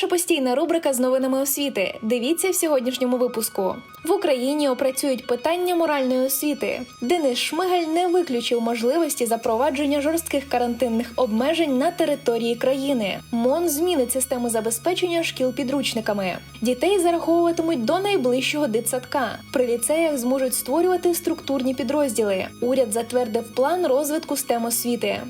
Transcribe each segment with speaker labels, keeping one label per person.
Speaker 1: Наша постійна рубрика з новинами освіти. Дивіться в сьогоднішньому випуску. В Україні опрацюють питання моральної освіти. Денис Шмигаль не виключив можливості запровадження жорстких карантинних обмежень на території країни. МОН змінить систему забезпечення шкіл підручниками. Дітей зараховуватимуть до найближчого дитсадка. При ліцеях зможуть створювати структурні підрозділи. Уряд затвердив план розвитку STEM освіти.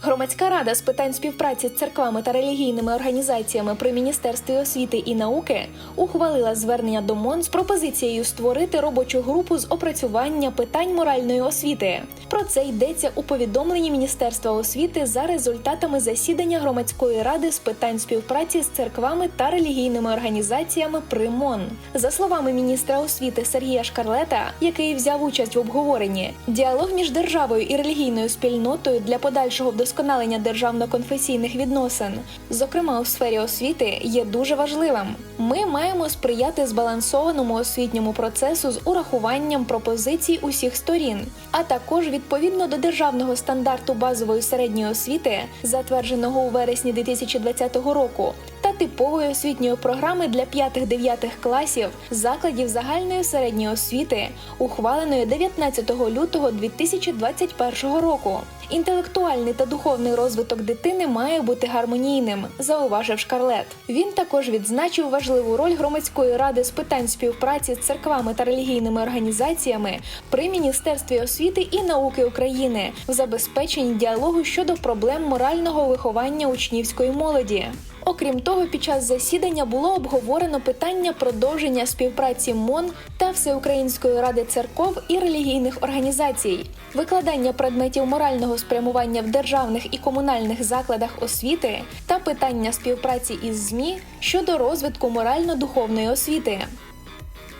Speaker 1: Громадська рада з питань співпраці з церквами та релігійними організаціями при міністерстві освіти і науки ухвалила звернення до МОН з пропозицією створити робочу групу з опрацювання питань моральної освіти. Про це йдеться у повідомленні Міністерства освіти за результатами засідання громадської ради з питань співпраці з церквами та релігійними організаціями при МОН. За словами міністра освіти Сергія Шкарлета, який взяв участь в обговоренні, діалог між державою і релігійною спільнотою для подальшого вдосконалення державно-конфесійних відносин, зокрема у сфері освіти, є дуже важливим. Ми маємо сприяти збалансованому освітньому процесу з урахуванням пропозицій усіх сторін, а також відповідно до державного стандарту базової середньої освіти, затвердженого у вересні 2020 року. Типової освітньої програми для 5-9 класів закладів загальної середньої освіти, ухваленої 19 лютого 2021 року. Інтелектуальний та духовний розвиток дитини має бути гармонійним, зауважив Шкарлет. Він також відзначив важливу роль громадської ради з питань співпраці з церквами та релігійними організаціями при міністерстві освіти і науки України в забезпеченні діалогу щодо проблем морального виховання учнівської молоді. Окрім того, під час засідання було обговорено питання продовження співпраці МОН та Всеукраїнської ради церков і релігійних організацій, викладання предметів морального спрямування в державних і комунальних закладах освіти та питання співпраці із ЗМІ щодо розвитку морально-духовної освіти.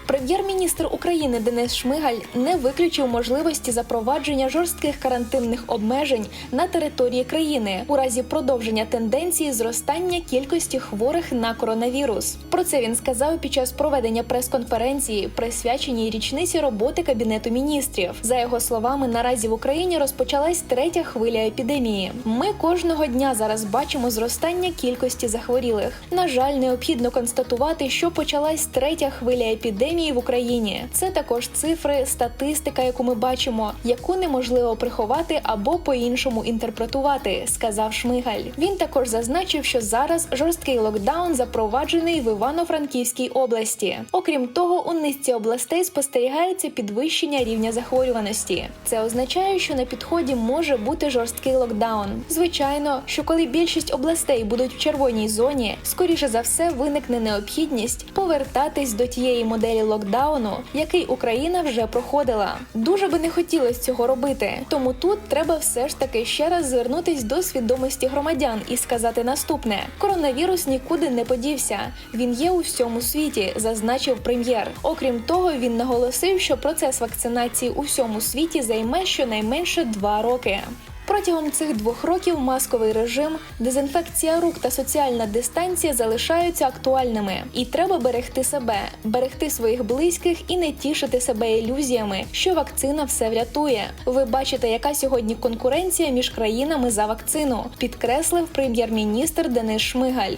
Speaker 1: Прем'єр-міністр України Денис Шмигаль не виключив можливості запровадження жорстких карантинних обмежень на території країни у разі продовження тенденції зростання кількості хворих на коронавірус. Про це він сказав під час проведення прес-конференції, присвяченій річниці роботи кабінету міністрів. За його словами, наразі в Україні розпочалась третя хвиля епідемії. Ми кожного дня зараз бачимо зростання кількості захворілих. На жаль, необхідно констатувати, що почалась третя хвиля епідемії в Україні. Це також цифри, статистика, яку ми бачимо, яку неможливо приховати або по-іншому інтерпретувати, сказав Шмигаль. Він також зазначив, що зараз жорсткий локдаун запроваджений в Івано-Франківській області. Окрім того, у низці областей спостерігається підвищення рівня захворюваності. Це означає, що на підході може бути жорсткий локдаун. Звичайно, що коли більшість областей будуть в червоній зоні, скоріше за все виникне необхідність повертатись до тієї моделі локдауну, який Україна вже проходила. Дуже би не хотілося цього робити. Тому тут треба все ж таки ще раз звернутись до свідомості громадян і сказати наступне: коронавірус нікуди не подівся. Він є у всьому світі, зазначив прем'єр. Окрім того, він наголосив, що процес вакцинації у всьому світі займе щонайменше два роки. Протягом цих двох років масковий режим, дезінфекція рук та соціальна дистанція залишаються актуальними, і треба берегти себе, берегти своїх близьких і не тішити себе ілюзіями, що вакцина все врятує. Ви бачите, яка сьогодні конкуренція між країнами за вакцину, підкреслив прем'єр-міністр Денис Шмигаль.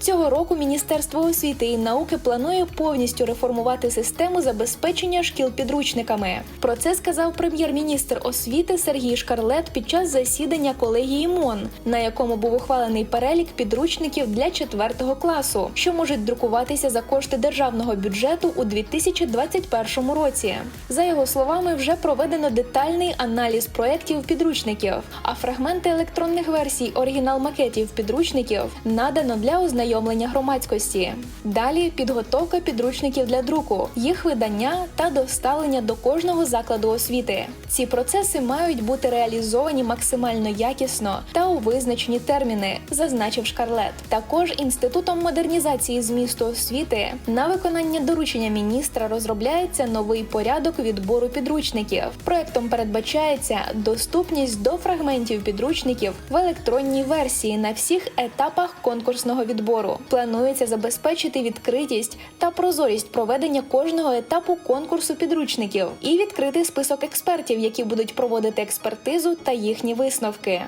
Speaker 1: Цього року Міністерство освіти і науки планує повністю реформувати систему забезпечення шкіл підручниками. Про це сказав прем'єр-міністр освіти Сергій Шкарлет під час засідання колегії МОН, на якому був ухвалений перелік підручників для 4 класу, що можуть друкуватися за кошти державного бюджету у 2021 році. За його словами, вже проведено детальний аналіз проєктів підручників, а фрагменти електронних версій оригінал-макетів підручників надано для ознайомлення ознайомлення громадськості. Далі підготовка підручників для друку, їх видання та доставлення до кожного закладу освіти. Ці процеси мають бути реалізовані максимально якісно та у визначені терміни, зазначив Шкарлет. Також інститутом модернізації змісту освіти на виконання доручення міністра розробляється новий порядок відбору підручників. Проектом передбачається доступність до фрагментів підручників в електронній версії на всіх етапах конкурсного відбору. Планується забезпечити відкритість та прозорість проведення кожного етапу конкурсу підручників і відкрити список експертів, які будуть проводити експертизу та їхні висновки.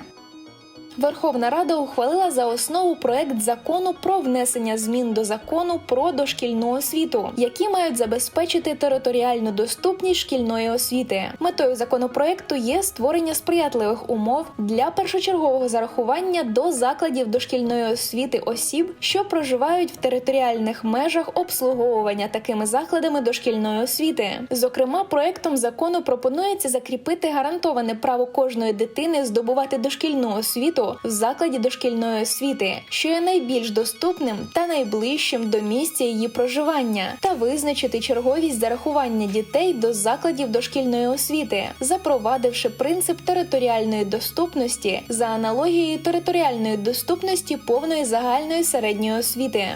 Speaker 1: Верховна Рада ухвалила за основу проект закону про внесення змін до закону про дошкільну освіту, які мають забезпечити територіальну доступність шкільної освіти. Метою законопроекту є створення сприятливих умов для першочергового зарахування до закладів дошкільної освіти осіб, що проживають в територіальних межах обслуговування такими закладами дошкільної освіти. Зокрема, проектом закону пропонується закріпити гарантоване право кожної дитини здобувати дошкільну освіту в закладі дошкільної освіти, що є найбільш доступним та найближчим до місця її проживання, та визначити черговість зарахування дітей до закладів дошкільної освіти, запровадивши принцип територіальної доступності за аналогією територіальної доступності повної загальної середньої освіти.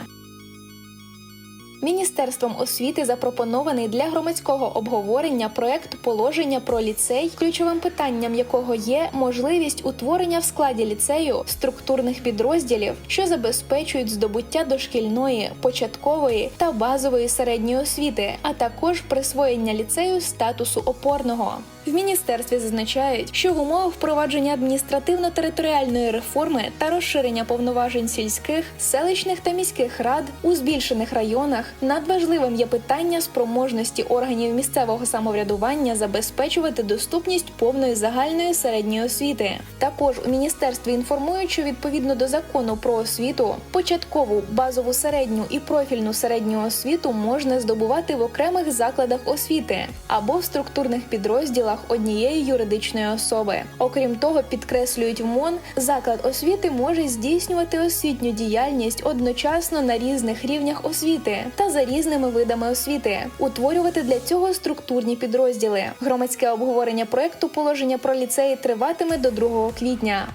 Speaker 1: Міністерством освіти запропонований для громадського обговорення проект положення про ліцей, ключовим питанням якого є можливість утворення в складі ліцею структурних підрозділів, що забезпечують здобуття дошкільної, початкової та базової середньої освіти, а також присвоєння ліцею статусу опорного. В міністерстві зазначають, що в умовах впровадження адміністративно-територіальної реформи та розширення повноважень сільських, селищних та міських рад у збільшених районах надважливим є питання спроможності органів місцевого самоврядування забезпечувати доступність повної загальної середньої освіти. Також у міністерстві інформують, що відповідно до закону про освіту початкову, базову середню і профільну середню освіту можна здобувати в окремих закладах освіти або в структурних підрозділах однієї юридичної особи. Окрім того, підкреслюють МОН, заклад освіти може здійснювати освітню діяльність одночасно на різних рівнях освіти та за різними видами освіти, утворювати для цього структурні підрозділи. Громадське обговорення проекту положення про ліцеї триватиме до 2 квітня.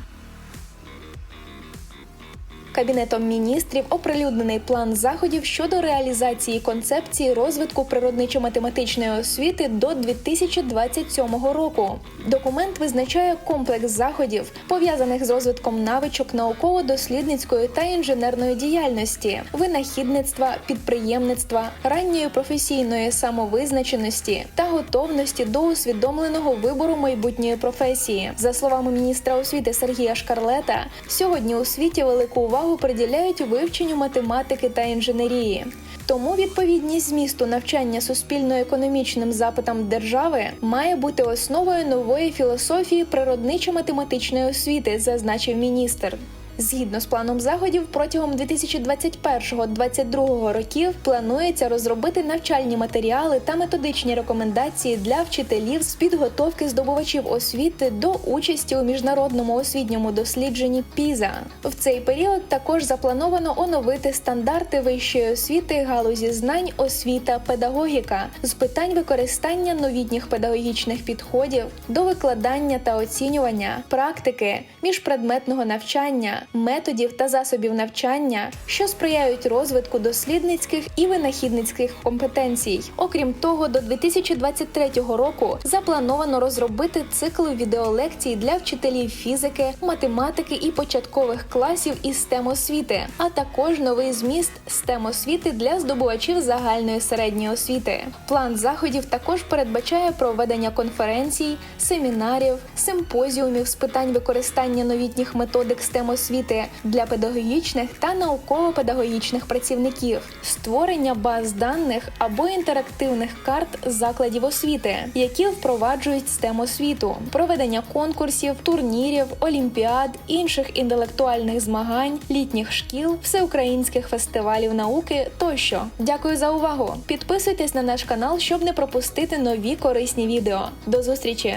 Speaker 1: Кабінетом міністрів оприлюднений план заходів щодо реалізації концепції розвитку природничо-математичної освіти до 2027 року. Документ визначає комплекс заходів, пов'язаних з розвитком навичок науково-дослідницької та інженерної діяльності, винахідництва, підприємництва, ранньої професійної самовизначеності та готовності до усвідомленого вибору майбутньої професії. За словами міністра освіти Сергія Шкарлета, сьогодні у світі велику увагу приділяють вивченню математики та інженерії. Тому відповідність змісту навчання суспільно-економічним запитам держави має бути основою нової філософії природничо-математичної освіти, зазначив міністр. Згідно з планом заходів, протягом 2021-2022 років планується розробити навчальні матеріали та методичні рекомендації для вчителів з підготовки здобувачів освіти до участі у міжнародному освітньому дослідженні ПІЗа. В цей період також заплановано оновити стандарти вищої освіти галузі знань, освіта, педагогіка з питань використання новітніх педагогічних підходів до викладання та оцінювання, практики, міжпредметного навчання методів та засобів навчання, що сприяють розвитку дослідницьких і винахідницьких компетенцій. Окрім того, до 2023 року заплановано розробити цикл відеолекцій для вчителів фізики, математики і початкових класів із STEM освіти, а також новий зміст STEM освіти для здобувачів загальної середньої освіти. План заходів також передбачає проведення конференцій, семінарів, симпозіумів з питань використання новітніх методик STEM освіти освіти для педагогічних та науково-педагогічних працівників, створення баз даних або інтерактивних карт закладів освіти, які впроваджують STEM освіту, проведення конкурсів, турнірів, олімпіад, інших інтелектуальних змагань, літніх шкіл, всеукраїнських фестивалів науки тощо. Дякую за увагу! Підписуйтесь на наш канал, щоб не пропустити нові корисні відео. До зустрічі!